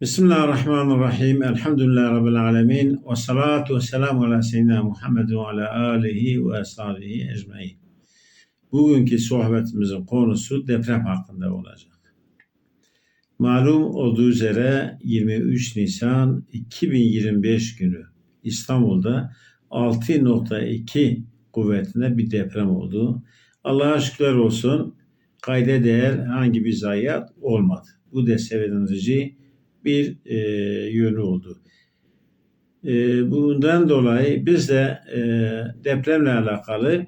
Bismillahirrahmanirrahim. Elhamdülillahi Rabbil alemin. Ve salatu ve selamu ala seyyidina Muhammed ve ala alihi ve ashabihi ecmain. Bugünkü sohbetimizin konusu deprem hakkında olacak. Malum olduğu üzere 23 Nisan 2025 günü İstanbul'da 6.2 kuvvetinde bir deprem oldu. Allah'a şükürler olsun kayda değer hangi bir zayiat olmadı. Bu da sevindirici bir e, yönü oldu. E, bundan dolayı biz de e, depremle alakalı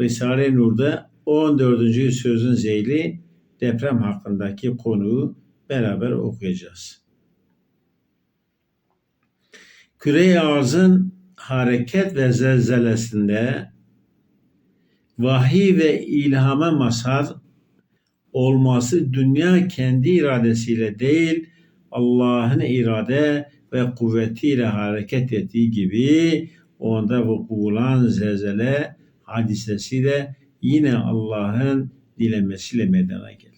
Risale-i Nur'da 14. sözün zeyli deprem hakkındaki konuyu beraber okuyacağız. Küre-i arzın hareket ve zelzelesinde vahiy ve ilhama mazhar olması dünya kendi iradesiyle değil, Allah'ın irade ve kuvvetiyle hareket ettiği gibi onda vuku bulan zelzele hadisesi de yine Allah'ın dilemesiyle meydana gelir.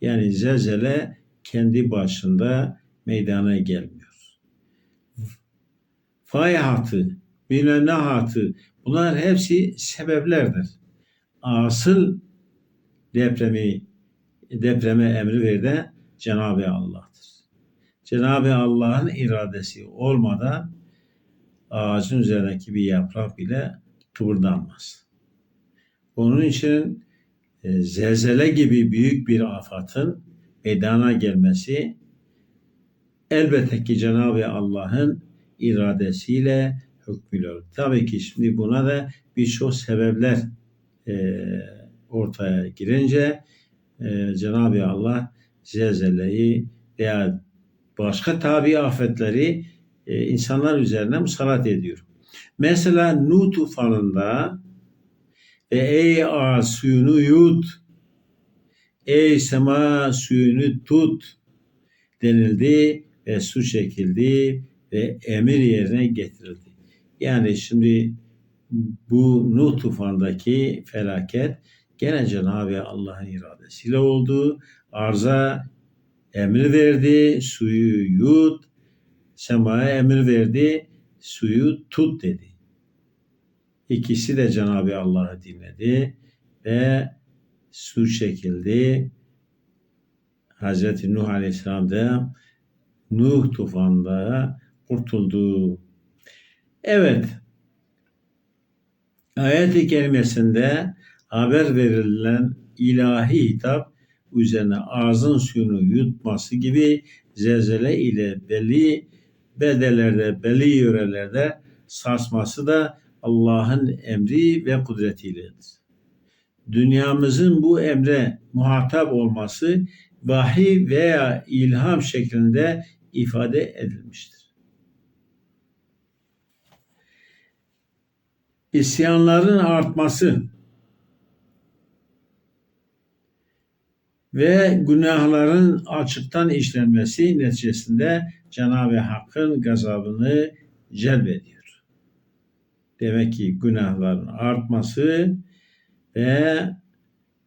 Yani zelzele kendi başında meydana gelmiyor. Fay hatı, bilmem ne hatı bunlar hepsi sebeplerdir. Asıl depremi depreme emri verdi Cenab-ı Allah'tır. Cenab-ı Allah'ın iradesi olmadan ağacın üzerindeki bir yaprak bile kıvırdanmaz. Onun için e, zelzele gibi büyük bir afatın meydana gelmesi elbette ki Cenab-ı Allah'ın iradesiyle hükmüyle Tabii ki şimdi buna da birçok sebepler e, ortaya girince e, Cenab-ı Allah zelzeleyi veya başka tabi afetleri e, insanlar üzerine musallat ediyor. Mesela Nu tufanında ve ey ağ suyunu yut, ey sema suyunu tut denildi ve su çekildi ve emir yerine getirildi. Yani şimdi bu Nuh tufandaki felaket gene Cenab-ı Allah'ın iradesiyle oldu. Arza emir verdi, suyu yut, semaya emir verdi, suyu tut dedi. İkisi de Cenab-ı Allah'ı dinledi ve su çekildi. Hazreti Nuh Aleyhisselam da Nuh tufanında kurtuldu. Evet, ayet-i kerimesinde haber verilen ilahi hitap üzerine ağzın suyunu yutması gibi zelzele ile belli bedelerde, belli yörelerde sarsması da Allah'ın emri ve kudretiyledir. Dünyamızın bu emre muhatap olması vahiy veya ilham şeklinde ifade edilmiştir. İsyanların artması ve günahların açıktan işlenmesi neticesinde Cenab-ı Hakk'ın gazabını celbediyor. Demek ki günahların artması ve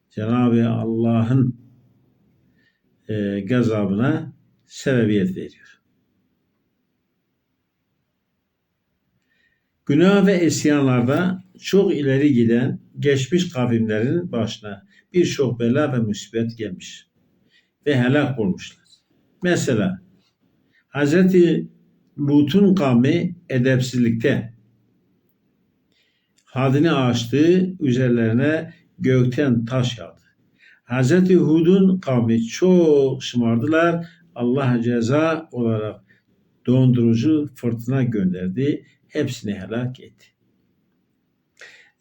Cenab-ı Allah'ın e, gazabına sebebiyet veriyor. Günah ve isyanlarda çok ileri giden geçmiş kavimlerin başına birçok bela ve musibet gelmiş ve helak olmuşlar. Mesela Hz. Lut'un kavmi edepsizlikte hadini aştı, üzerlerine gökten taş yağdı. Hz. Hud'un kavmi çok şımardılar. Allah ceza olarak dondurucu fırtına gönderdi. Hepsini helak etti.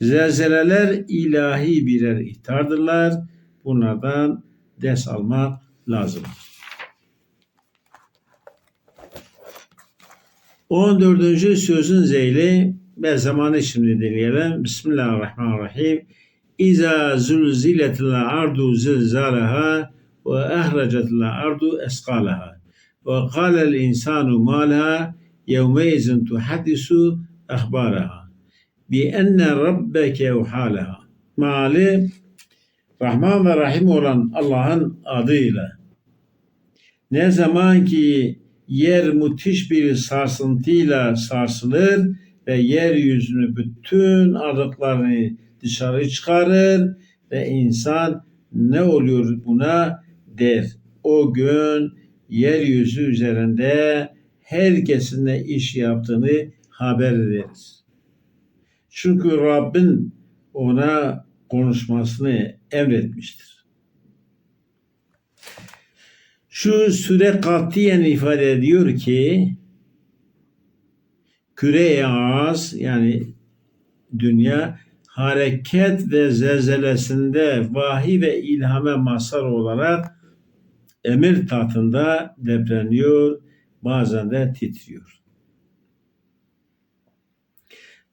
Zelzeleler ilahi birer ihtardırlar. Bunlardan ders almak lazım. 14. sözün zeyli ve zamanı şimdi dinleyelim. Bismillahirrahmanirrahim. İza zulziletil ardu zilzalaha ve ehrecetil ardu eskalaha ve kâlel insanu malaha yevmeizin tuhaddisu ahbaraha bi enne rabbeke uhalaha. Mali Rahman ve Rahim olan Allah'ın adıyla. Ne zaman ki yer müthiş bir sarsıntıyla sarsılır ve yeryüzünü bütün ardıklarını dışarı çıkarır ve insan ne oluyor buna der. O gün yeryüzü üzerinde herkesin ne iş yaptığını haber ederiz. Çünkü Rabbin ona konuşmasını emretmiştir. Şu süre katiyen ifade ediyor ki küre az yani dünya hareket ve zelzelesinde vahiy ve ilhame mazhar olarak emir tahtında depreniyor, bazen de titriyor.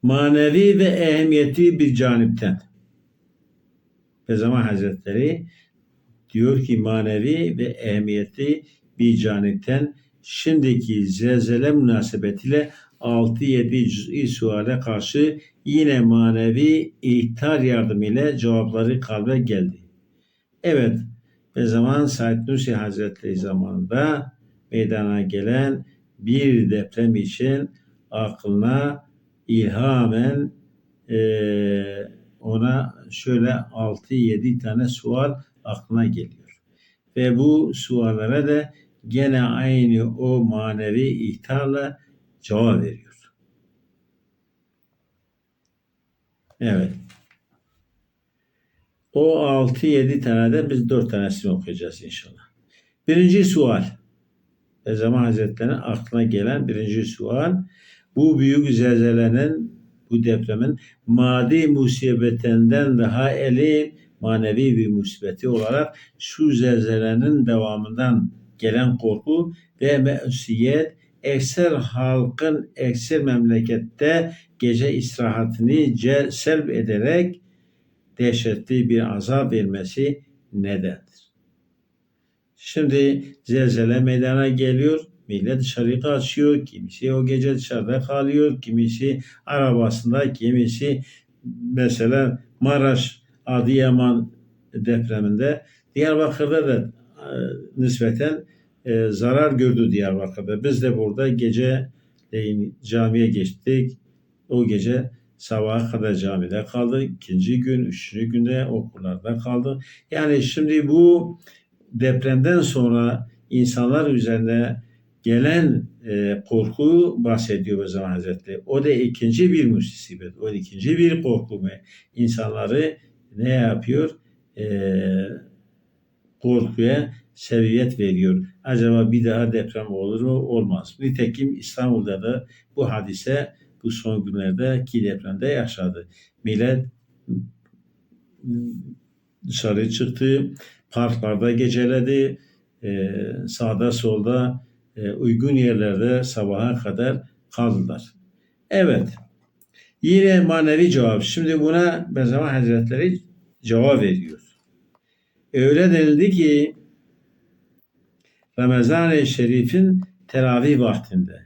Manevi ve ehemmiyeti bir canipten. Peygamber Hazretleri diyor ki manevi ve ehemmiyeti bir canipten şimdiki zelzele münasebetiyle 6-7 cüz'i suale karşı yine manevi ihtar yardımıyla cevapları kalbe geldi. Evet, ve zaman Said Nursi Hazretleri zamanında meydana gelen bir deprem için aklına ilhamen e, ona şöyle 6-7 tane sual aklına geliyor. Ve bu suallara da gene aynı o manevi ihtarla cevap veriyor. Evet. O 6-7 tane de biz 4 tanesini okuyacağız inşallah. Birinci sual. Peygamber Hazretleri'nin aklına gelen birinci sual. Bu büyük zelzelenin, bu depremin maddi musibetinden daha elim manevi bir musibeti olarak şu zelzelenin devamından gelen korku ve meusiyet ekser halkın ekser memlekette gece istirahatini celp ederek dehşetli bir azap vermesi nedendir. Şimdi zelzele meydana geliyor. Millet dışarıyı kaçıyor. Kimisi o gece dışarıda kalıyor. Kimisi arabasında. Kimisi mesela Maraş, Adıyaman depreminde Diyarbakır'da da e, nispeten e, zarar gördü Diyarbakır'da. Biz de burada gece camiye geçtik. O gece sabaha kadar camide kaldı. İkinci gün, üçüncü günde okullarda kaldı. Yani şimdi bu depremden sonra insanlar üzerine gelen e, korku bahsediyor o zaman Hazretleri. O da ikinci bir musibet, o ikinci bir korku mu? İnsanları ne yapıyor? E, korkuya seviyet veriyor. Acaba bir daha deprem olur mu? Olmaz. Nitekim İstanbul'da da bu hadise bu son günlerdeki depremde yaşadı. Millet dışarı çıktı, parklarda geceledi, e, sağda solda e, uygun yerlerde sabaha kadar kaldılar. Evet, yine manevi cevap. Şimdi buna Bezama Hazretleri cevap veriyor. Öyle denildi ki Ramazan-ı Şerif'in teravih vaktinde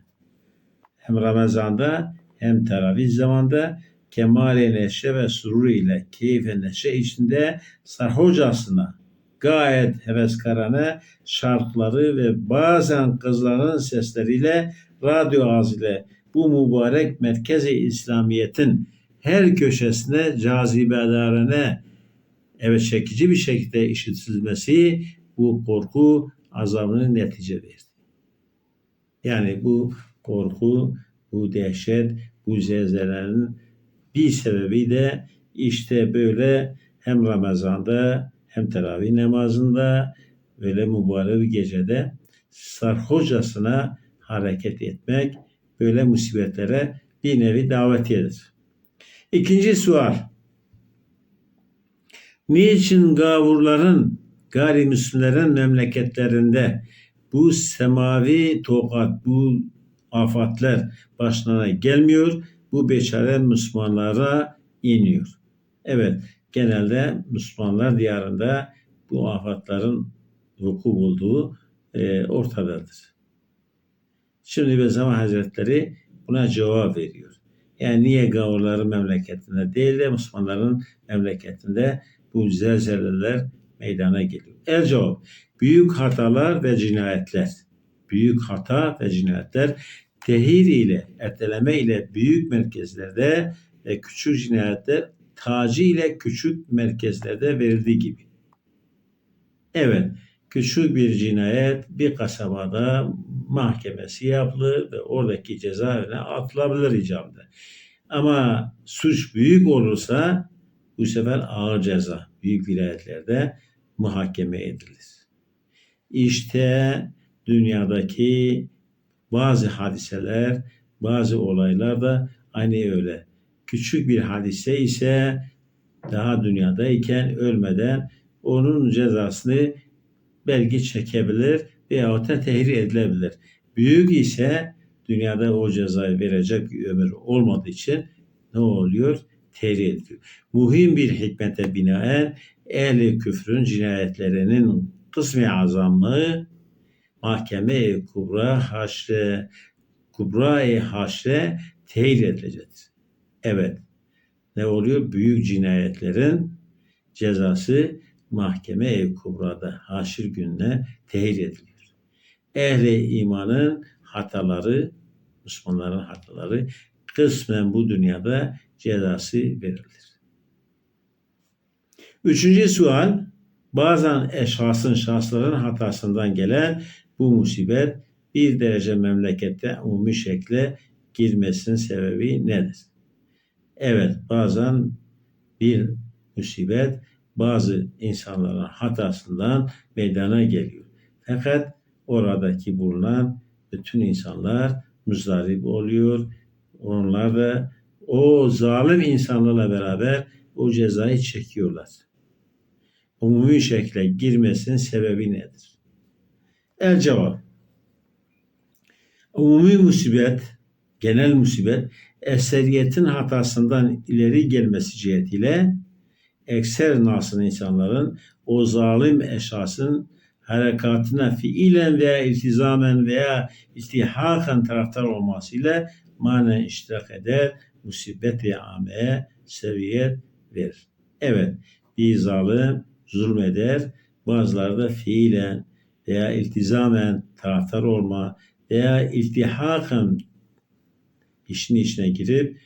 hem Ramazan'da hem teravih zamanda kemal-i neşe ve surur ile keyif neşe içinde sarhocasına gayet heveskarane şarkıları ve bazen kızların sesleriyle radyo ağzıyla bu mübarek merkezi İslamiyet'in her köşesine cazibedarene evet çekici bir şekilde işitilmesi bu korku azabını netice verdi. Yani bu korku, bu dehşet, bu zelzelenin bir sebebi de işte böyle hem Ramazan'da hem teravih namazında böyle mübarek bir gecede sarhocasına hareket etmek böyle musibetlere bir nevi davetiyedir. İkinci sual. Niçin gavurların, gayrimüslimlerin memleketlerinde bu semavi tokat, bu afatlar başlarına gelmiyor. Bu beçare Müslümanlara iniyor. Evet, genelde Müslümanlar diyarında bu afatların vuku bulduğu e, ortadadır. Şimdi Bezama Hazretleri buna cevap veriyor. Yani niye gavurların memleketinde değil de Müslümanların memleketinde bu zelzeleler meydana geliyor. El cevap. büyük hatalar ve cinayetler. Büyük hata ve cinayetler tehir ile, erteleme ile büyük merkezlerde ve küçük cinayetler taci ile küçük merkezlerde verildiği gibi. Evet, küçük bir cinayet bir kasabada mahkemesi yapılır ve oradaki cezaevine atılabilir icabında. Ama suç büyük olursa bu sefer ağır ceza büyük vilayetlerde muhakeme edilir. İşte dünyadaki bazı hadiseler, bazı olaylar da aynı öyle. Küçük bir hadise ise daha dünyadayken ölmeden onun cezasını belki çekebilir veyahut da tehrir edilebilir. Büyük ise dünyada o cezayı verecek bir ömür olmadığı için ne oluyor? Tehrir ediliyor. Muhim bir hikmete binaen ehli küfrün cinayetlerinin kısmi azamı mahkeme kubra haşre kubra-i haşre tehir edilecektir. Evet. Ne oluyor? Büyük cinayetlerin cezası mahkeme kubrada haşir gününe tehir ediliyor. Ehli imanın hataları, Müslümanların hataları kısmen bu dünyada cezası verilir. Üçüncü sual, bazen eşhasın, şahsların hatasından gelen bu musibet bir derece memlekette umumi şekle girmesinin sebebi nedir? Evet, bazen bir musibet bazı insanların hatasından meydana geliyor. Fakat oradaki bulunan bütün insanlar müzdarip oluyor. Onlar da o zalim insanlarla beraber o cezayı çekiyorlar. Umumi şekle girmesinin sebebi nedir? El cevap. Umumi musibet, genel musibet, eseriyetin hatasından ileri gelmesi cihetiyle ekser nasıl insanların o zalim eşasın harekatına fiilen veya iltizamen veya iltihakan taraftar olmasıyla manen iştirak eder, musibet-i ameye seviyet verir. Evet, bir zalim zulmeder, bazıları da fiilen veya iltizamen taraftar olma veya iltihakan işin içine girip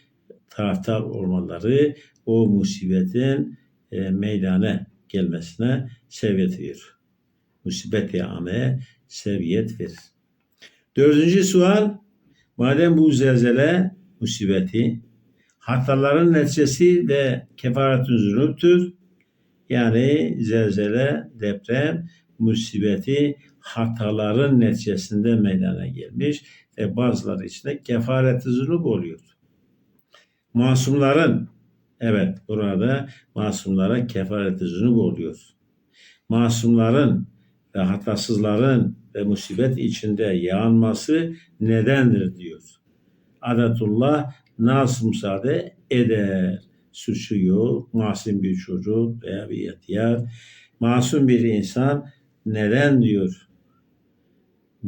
taraftar olmaları o musibetin e, meydana gelmesine sebebiyet verir. Musibet-i ameye sebebiyet verir. Dördüncü sual, madem bu zelzele musibeti hataların neticesi ve kefaretün zünüptür. Yani zelzele, deprem, musibeti hataların neticesinde meydana gelmiş ve bazıları içinde kefareti zünüp oluyor. Masumların Evet burada masumlara kefareti zünub oluyor. Masumların ve hatasızların ve musibet içinde yanması nedendir diyor. Adetullah nas müsaade eder. Suçu masum bir çocuk veya bir ihtiyar, masum bir insan neden diyor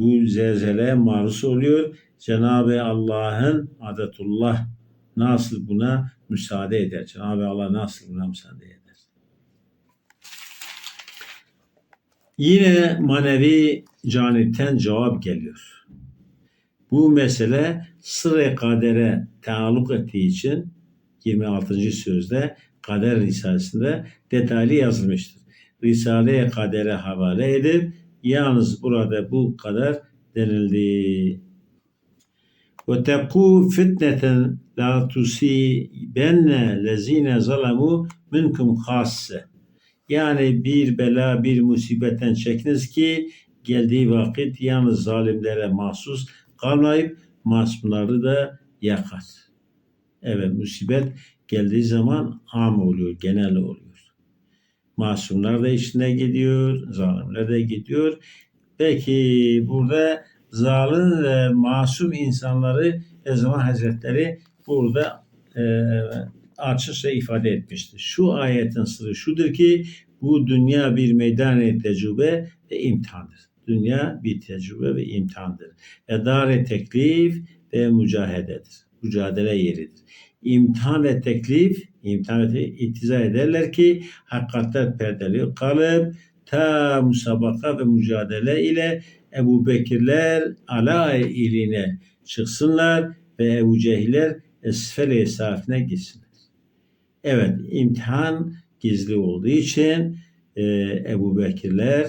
bu zelzele maruz oluyor. Cenab-ı Allah'ın adetullah nasıl buna müsaade eder. Cenab-ı Allah nasıl buna müsaade eder. Yine manevi canipten cevap geliyor. Bu mesele sır kadere taalluk ettiği için 26. sözde Kader Risalesi'nde detaylı yazılmıştır. Risale-i Kader'e havale edip yalnız burada bu kadar denildi. Ve teku fitneten la tusibenne lezine zalemu minkum hasse. Yani bir bela, bir musibetten çekiniz ki geldiği vakit yalnız zalimlere mahsus kalmayıp masumları da yakar. Evet musibet geldiği zaman am oluyor, genel oluyor. Masumlar da içine gidiyor, zalimler de gidiyor. Peki burada zalim ve masum insanları Ezman Hazretleri burada e, açıkça ifade etmiştir. Şu ayetin sırrı şudur ki bu dünya bir meydan tecrübe ve imtihandır. Dünya bir tecrübe ve imtihandır. Edare teklif ve mücahededir. Mücadele yeridir. İmtihan ve teklif, imtihan ve itiza ederler ki hakikatler perdeli kalıp ta musabaka ve mücadele ile Ebu Bekirler ala iline çıksınlar ve Ebu Cehiller esfel-i safine gitsinler. Evet, imtihan gizli olduğu için e, Ebu Bekirler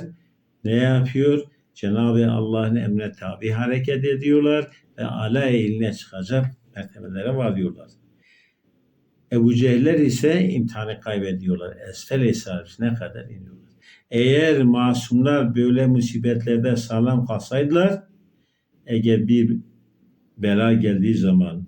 ne yapıyor? Cenab-ı Allah'ın emrine tabi hareket ediyorlar ve ala eline çıkacak mertebelere varıyorlar. Ebu Cehiller ise imtihanı kaybediyorlar. Esfel-i safine kadar iniyorlar. Eğer masumlar böyle musibetlerde sağlam kalsaydılar, eğer bir bela geldiği zaman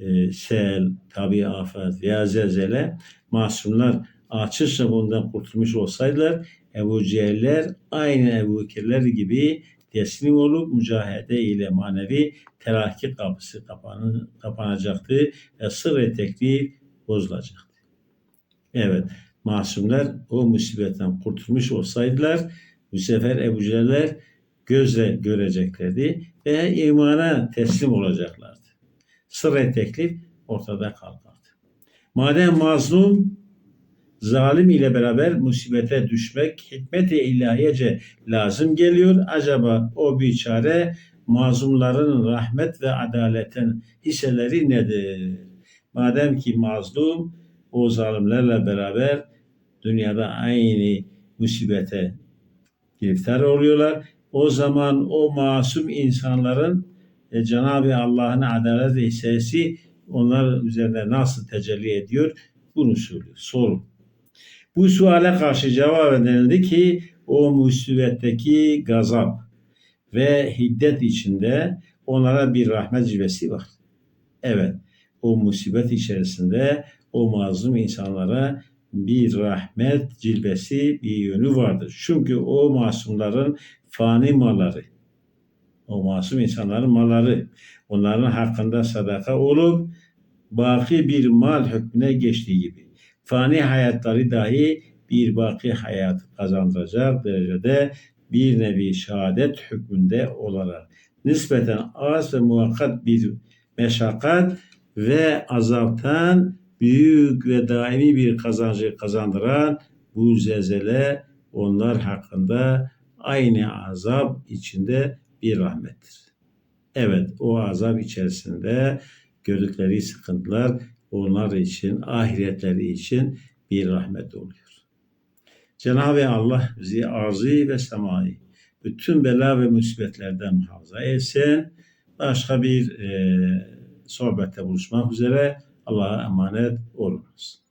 e, sel, tabi afet veya zelzele masumlar açıkça bundan kurtulmuş olsaydılar Ebu Cehiller aynı Ebu Bekirler gibi teslim olup mücahede ile manevi terakki kapısı kapanı, kapanacaktı ve sır teklif bozulacaktı. Evet, masumlar o musibetten kurtulmuş olsaydılar bu sefer Ebu Cehiller gözle göreceklerdi ve imana teslim olacaklardı. Sır teklif ortada kalkardı. Madem mazlum zalim ile beraber musibete düşmek hikmet-i ilahiyece lazım geliyor. Acaba o biçare mazlumların rahmet ve adaletin hisseleri nedir? Madem ki mazlum o zalimlerle beraber dünyada aynı musibete giriftar oluyorlar. O zaman o masum insanların e, Cenab-ı Allah'ın adalet hissesi onlar üzerinde nasıl tecelli ediyor? Bunu söylüyor. Sorun. Bu suale karşı cevap denildi ki o musibetteki gazap ve hiddet içinde onlara bir rahmet cilvesi var. Evet, o musibet içerisinde o mazlum insanlara bir rahmet cilvesi bir yönü vardır. Çünkü o masumların fani malları, o masum insanların malları, onların hakkında sadaka olup baki bir mal hükmüne geçtiği gibi fani hayatları dahi bir baki hayat kazandıracak derecede bir nevi şehadet hükmünde olarak nispeten az ve muhakkak bir meşakkat ve azaptan büyük ve daimi bir kazancı kazandıran bu zelzele onlar hakkında aynı azap içinde bir rahmettir. Evet o azap içerisinde gördükleri sıkıntılar onlar için, ahiretleri için bir rahmet oluyor. Cenab-ı Allah bizi arzı ve semayı bütün bela ve musibetlerden muhafaza etsin. Başka bir e, sohbette buluşmak üzere Allah'a emanet olunuz.